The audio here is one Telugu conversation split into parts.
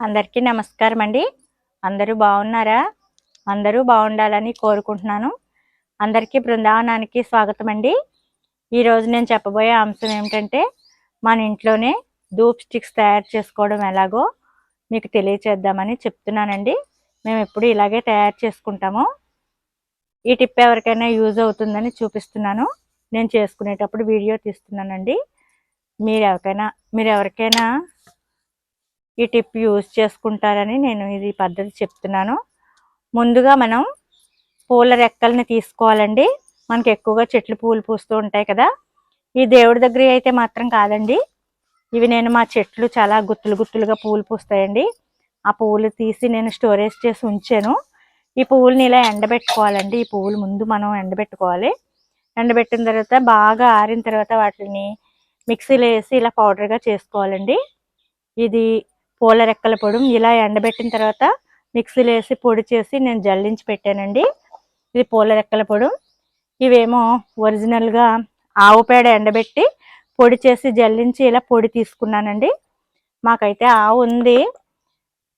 అందరికీ నమస్కారం అండి అందరూ బాగున్నారా? అందరూ బాగుండాలని కోరుకుంటున్నాను. అందరికీ బృందావనానికి స్వాగతం అండి ఈరోజు నేను చెప్పబోయే అంశం ఏమిటంటే మన ఇంట్లోనే ధూప్ స్టిక్స్ తయారు చేసుకోవడం ఎలాగో మీకు తెలియచేద్దామని చెప్తున్నానండి. మేము ఎప్పుడు ఇలాగే తయారు చేసుకుంటాము. ఈ టిప్ ఎవరికైనా యూజ్ అవుతుందని చూపిస్తున్నాను. నేను చేసుకునేటప్పుడు వీడియో తీస్తున్నానండి. మీరు ఎవరికైనా మీరు ఎవరికైనా ఈ టిప్ యూజ్ చేసుకుంటారని నేను ఇది పద్ధతి చెప్తున్నాను. ముందుగా మనం పూల రెక్కల్ని తీసుకోవాలండి. మనకి ఎక్కువగా చెట్లు పూలు పూస్తూ ఉంటాయి కదా. ఈ దేవుడి దగ్గర అయితే మాత్రం కాదండి. ఇవి నేను మా చెట్లు చాలా గుత్తులు గుత్తులుగా పూలు పూస్తాయండి. ఆ పువ్వులు తీసి నేను స్టోరేజ్ చేసి ఉంచాను. ఈ పువ్వులని ఇలా ఎండబెట్టుకోవాలండి. ఈ పువ్వులు ముందు మనం ఎండబెట్టుకోవాలి. ఎండబెట్టిన తర్వాత బాగా ఆరిన తర్వాత వాటిని మిక్సీలో వేసి ఇలా పౌడర్గా చేసుకోవాలండి. ఇది పూల రెక్కల పొడి ఇలా ఎండబెట్టిన తర్వాత మిక్సీలో వేసి పొడి చేసి నేను జల్లించి పెట్టానండి. ఇది పూల రెక్కల పొడి. ఇవేమో ఒరిజినల్గా ఆవు పేడ ఎండబెట్టి పొడి చేసి జల్లించి ఇలా పొడి తీసుకున్నానండి. మాకైతే ఆవు ఉంది.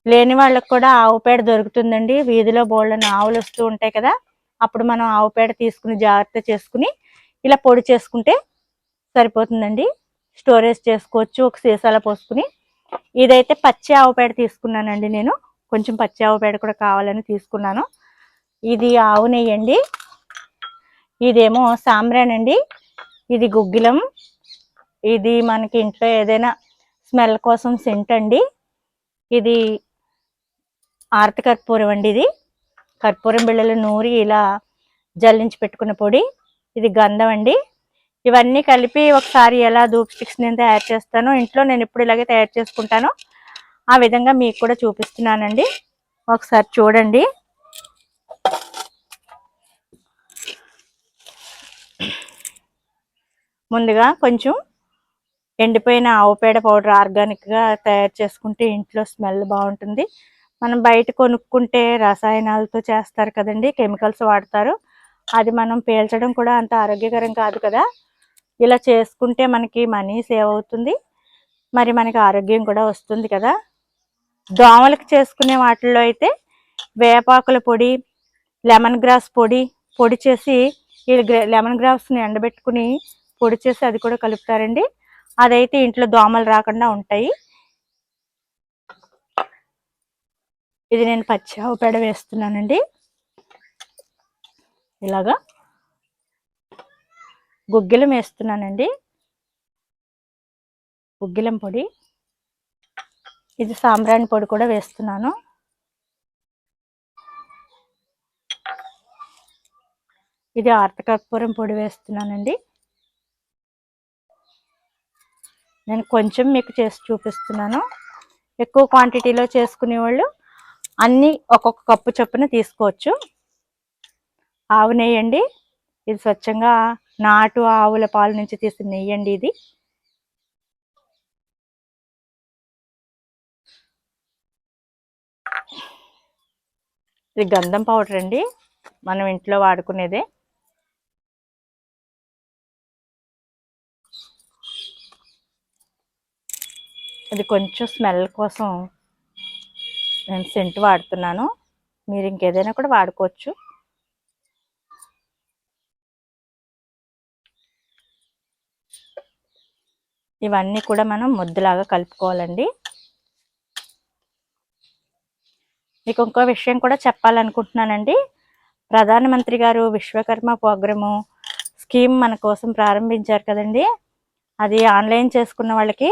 లేని వాళ్ళకి కూడా ఆవు పేడ దొరుకుతుందండి. వీధిలో బోళ్ళని ఆవులు వస్తూ ఉంటాయి కదా అప్పుడు మనం ఆవు పేడ తీసుకుని జాగ్రత్త చేసుకుని ఇలా పొడి చేసుకుంటే సరిపోతుందండి. స్టోరేజ్ చేసుకోవచ్చు ఒక సీసాలో పోసుకుని ఇదైతే పచ్చి ఆవు పేడ తీసుకున్నానండి నేను. కొంచెం పచ్చి ఆవు పేడ కూడా కావాలని తీసుకున్నాను. ఇది ఆవు నెయ్యండి. ఇదేమో సాంబ్రానండి. ఇది గుగ్గిలం. ఇది మనకి ఇంట్లో ఏదైనా స్మెల్ కోసం సెంట్ అండి. ఇది ఆర్తి కర్పూరం అండి ఇది. కర్పూరం బిళ్ళలు నూరి ఇలా జల్లించి పెట్టుకున్న పొడి. ఇది గంధం అండి. ఇవన్నీ కలిపి ఒకసారి ఎలా ధూప్ స్టిక్స్ నేను తయారు చేస్తాను ఇంట్లో నేను ఇప్పుడు ఇలాగే తయారు చేసుకుంటాను ఆ విధంగా మీకు కూడా చూపిస్తున్నానండి. ఒకసారి చూడండి. ముందుగా కొంచెం ఎండిపోయిన ఆవు పేడ పౌడర్ ఆర్గానిక్గా తయారు చేసుకుంటే ఇంట్లో స్మెల్ బాగుంటుంది. మనం బయట కొనుక్కుంటే రసాయనాలతో చేస్తారు కదండి కెమికల్స్ వాడతారు. అది మనం పీల్చడం కూడా అంత ఆరోగ్యకరం కాదు కదా. ఇలా చేసుకుంటే మనకి మనీ సేవ్ అవుతుంది. మరి మనకి ఆరోగ్యం కూడా వస్తుంది కదా. దోమలకు చేసుకునే వాటిల్లో అయితే వేపాకుల పొడి లెమన్ గ్రాస్ పొడి పొడి చేసి ఈ లెమన్ గ్రాస్ని ఎండబెట్టుకుని పొడి చేసి అది కూడా కలుపుతారండి. అదైతే ఇంట్లో దోమలు రాకుండా ఉంటాయి. ఇది నేను పచ్చి ఆవు పేడ వేస్తున్నానండి. ఇలాగా. గుగ్గిలం వేస్తున్నానండి. గుగ్గిలం పొడి. ఇది సాంబ్రాణి పొడి కూడా వేస్తున్నాను. ఇది ఆర్తకర్పూరం పొడి వేస్తున్నానండి. నేను కొంచెం మీకు చేసి చూపిస్తున్నాను. ఎక్కువ క్వాంటిటీలో చేసుకునే వాళ్ళు అన్నీ ఒక్కొక్క కప్పు చొప్పున తీసుకోవచ్చు. ఆవు నెయ్యండి. ఇది స్వచ్ఛంగా నాటు ఆవుల పాలు నుంచి తీసిన నెయ్యండి ఇది. ఇది గంధం పౌడర్ అండి. మనం ఇంట్లో వాడుకునేదే. ఇది కొంచెం స్మెల్ కోసం నేను సెంట్ వాడుతున్నాను. మీరు ఇంకేదైనా కూడా వాడుకోవచ్చు. ఇవన్నీ కూడా మనం ముద్దలాగా కలుపుకోవాలండి. మీకు ఇంకో విషయం కూడా చెప్పాలనుకుంటున్నానండి. ప్రధానమంత్రి గారు విశ్వకర్మ ప్రోగ్రాము స్కీమ్ మన కోసం ప్రారంభించారు కదండి. అది ఆన్లైన్ చేసుకున్న వాళ్ళకి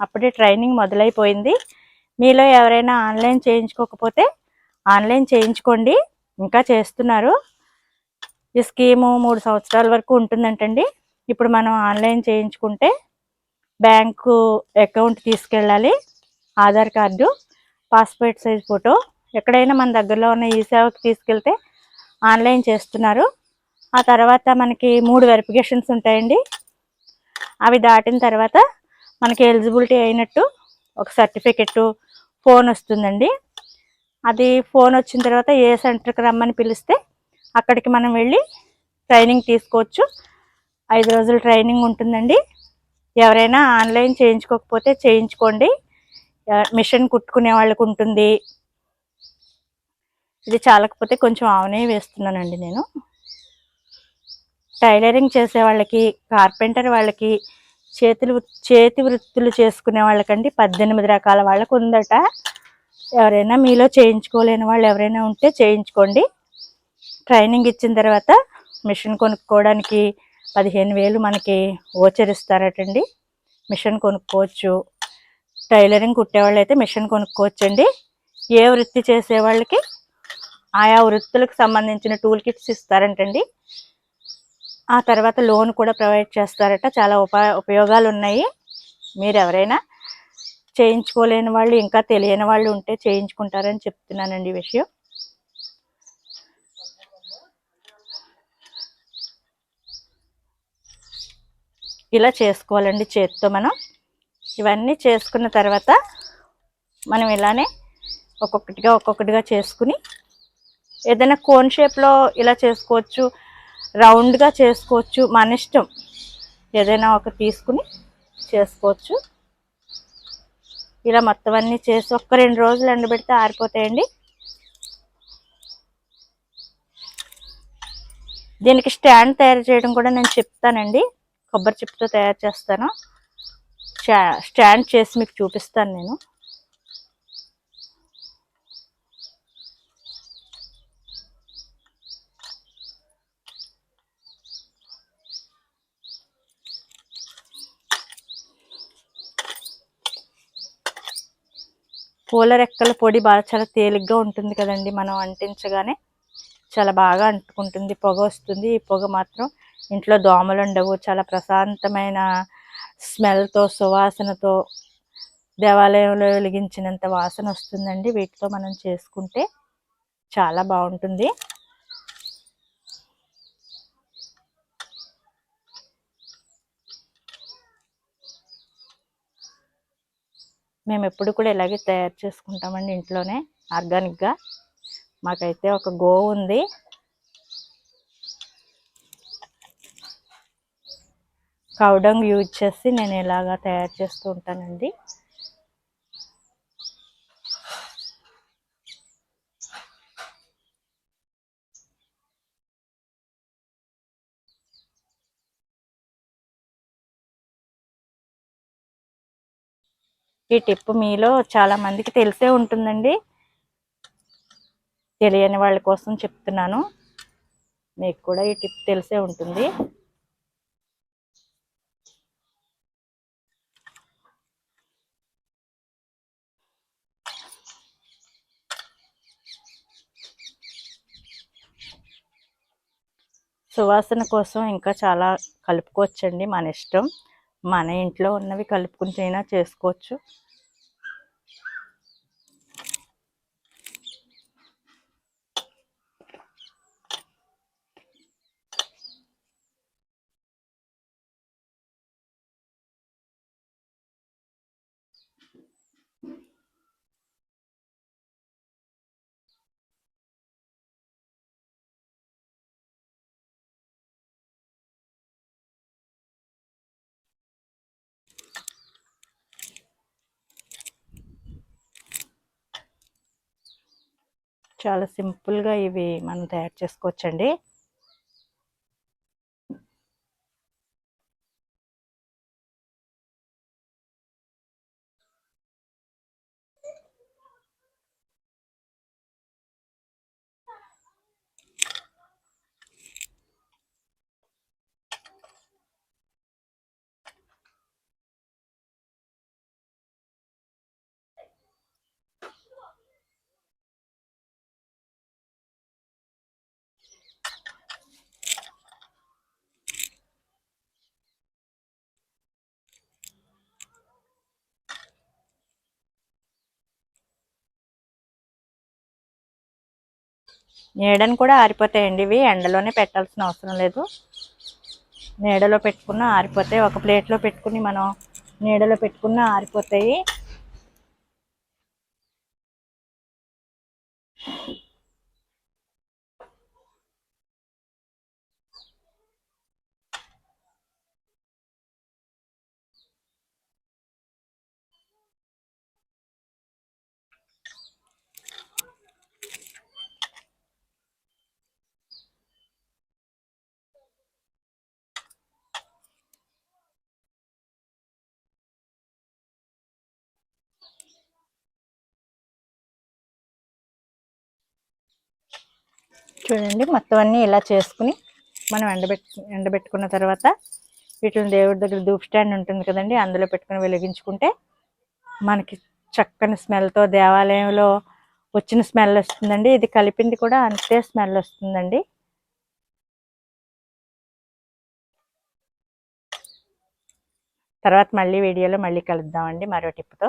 అప్పుడే ట్రైనింగ్ మొదలైపోయింది. మీలో ఎవరైనా ఆన్లైన్ చేయించుకోకపోతే ఆన్లైన్ చేయించుకోండి. ఇంకా చేస్తున్నారు. ఈ స్కీము మూడు సంవత్సరాల వరకు ఉంటుందంటండి. ఇప్పుడు మనం ఆన్లైన్ చేయించుకుంటే బ్యాంకు అకౌంట్ తీసుకెళ్ళాలి Aadhaar card passport size photo. ఎక్కడైనా మన దగ్గరలో ఉన్న ఈ సేవకి తీసుకెళ్తే ఆన్లైన్ చేస్తున్నారు. ఆ తర్వాత మనకి మూడు వెరిఫికేషన్స్ ఉంటాయండి. అవి దాటిన తర్వాత మనకి ఎలిజిబిలిటీ అయినట్టు ఒక సర్టిఫికెట్ ఫోన్ వస్తుందండి. అది ఫోన్ వచ్చిన తర్వాత ఏ సెంటర్కి రమ్మని పిలిస్తే అక్కడికి మనం వెళ్ళి ట్రైనింగ్ తీసుకోవచ్చు. ఐదు రోజులు ట్రైనింగ్ ఉంటుందండి. ఎవరైనా ఆన్లైన్ చేయించుకోకపోతే చేయించుకోండి. మిషన్ కుట్టుకునే వాళ్ళకు ఉంటుంది. ఇది చాలకపోతే కొంచెం ఆవునే వేస్తున్నానండి నేను. టైలరింగ్ చేసే వాళ్ళకి కార్పెంటర్ వాళ్ళకి చేతులు చేతి వృత్తులు చేసుకునే వాళ్ళకండి పద్దెనిమిది రకాల వాళ్ళకు ఉందట. ఎవరైనా మీలో చేయించుకోలేని వాళ్ళు ఎవరైనా ఉంటే చేయించుకోండి. ట్రైనింగ్ ఇచ్చిన తర్వాత మిషన్ కొనుక్కోవడానికి పదిహేను వేలు మనకి ఓచరిస్తారటండి మిషన్ కొనుక్కోవచ్చు. టైలరింగ్ కుట్టేవాళ్ళు అయితే మిషన్ కొనుక్కోవచ్చండి. ఏ వృత్తి చేసే వాళ్ళకి ఆయా వృత్తులకు సంబంధించిన టూల్ కిట్స్ ఇస్తారంటండి. ఆ తర్వాత లోన్ కూడా ప్రొవైడ్ చేస్తారట. చాలా ఉపయోగాలు ఉన్నాయి మీరు ఎవరైనా చేయించుకోలేని వాళ్ళు ఇంకా తెలియని వాళ్ళు ఉంటే చేయించుకుంటారని చెప్తున్నానండి ఈ విషయం. ఇలా చేసుకోవాలండి చేత్తో మనం. ఇవన్నీ చేసుకున్న తర్వాత మనం ఇలానే ఒక్కొక్కటిగా ఒక్కొక్కటిగా చేసుకుని ఏదైనా కోన్ షేప్లో ఇలా చేసుకోవచ్చు రౌండ్గా చేసుకోవచ్చు మన ఇష్టం. ఏదైనా ఒక తీసుకుని చేసుకోవచ్చు. ఇలా మొత్తం అన్నీ చేసి ఒక్క రెండు రోజులు ఎండబెడితే ఆరిపోతాయండి. దీనికి స్టాండ్ తయారు చేయడం కూడా నేను చెప్తానండి. కొబ్బరి చిప్పుతో తయారు చేస్తాను. స్టాండ్ చేసి మీకు చూపిస్తాను నేను. పూల రెక్కల పొడి బాగా చాలా తేలిగ్గా ఉంటుంది కదండి మనం అంటించగానే. చాలా బాగా అంటుకుంటుంది పొగ వస్తుంది. ఈ పొగ మాత్రం ఇంట్లో దోమలు ఉండవు. చాలా ప్రశాంతమైన స్మెల్తో సువాసనతో దేవాలయంలో వెలిగించినంత వాసన వస్తుందండి. వీటితో మనం చేసుకుంటే చాలా బాగుంటుంది. మేము ఎప్పుడు కూడా ఇలాగే తయారు చేసుకుంటామండి ఇంట్లోనే ఆర్గానిక్గా. మాకైతే ఒక గోవు ఉంది కౌడంగ్ యూజ్ చేసి నేను ఇలాగా తయారు చేస్తూ ఉంటానండి. ఈ టిప్ మీలో చాలా మందికి తెలిసే ఉంటుందండి. తెలియని వాళ్ళ కోసం చెప్తున్నాను. మీకు కూడా ఈ టిప్ తెలిసే ఉంటుంది. సువాసన కోసం ఇంకా చాలా కలుపుకోవచ్చండి మన ఇష్టం. మన ఇంట్లో ఉన్నవి కలుపుకుని అయినా చేసుకోవచ్చు. చాలా సింపుల్గా ఇవి మనం తయారు చేసుకోవచ్చండి. నీడను కూడా ఆరిపోతాయండి ఇవి. ఎండలోనే పెట్టాల్సిన అవసరం లేదు. నీడలో పెట్టుకున్న ఆరిపోతాయి. ఒక ప్లేట్లో పెట్టుకుని మనం నీడలో పెట్టుకున్న ఆరిపోతాయి. చూడండి మొత్తం అన్నీ ఇలా చేసుకుని మనం ఎండబెట్టు ఎండబెట్టుకున్న తర్వాత వీటిని దేవుడి దగ్గర ధూప్ స్టాండ్ ఉంటుంది కదండి అందులో పెట్టుకుని వెలిగించుకుంటే మనకి చక్కని స్మెల్తో దేవాలయంలో వచ్చిన స్మెల్ వస్తుందండి. ఇది కలిపింది కూడా అంతే స్మెల్ వస్తుందండి. తర్వాత మళ్ళీ వీడియోలో మళ్ళీ కలుద్దామండి. మరో టిప్తో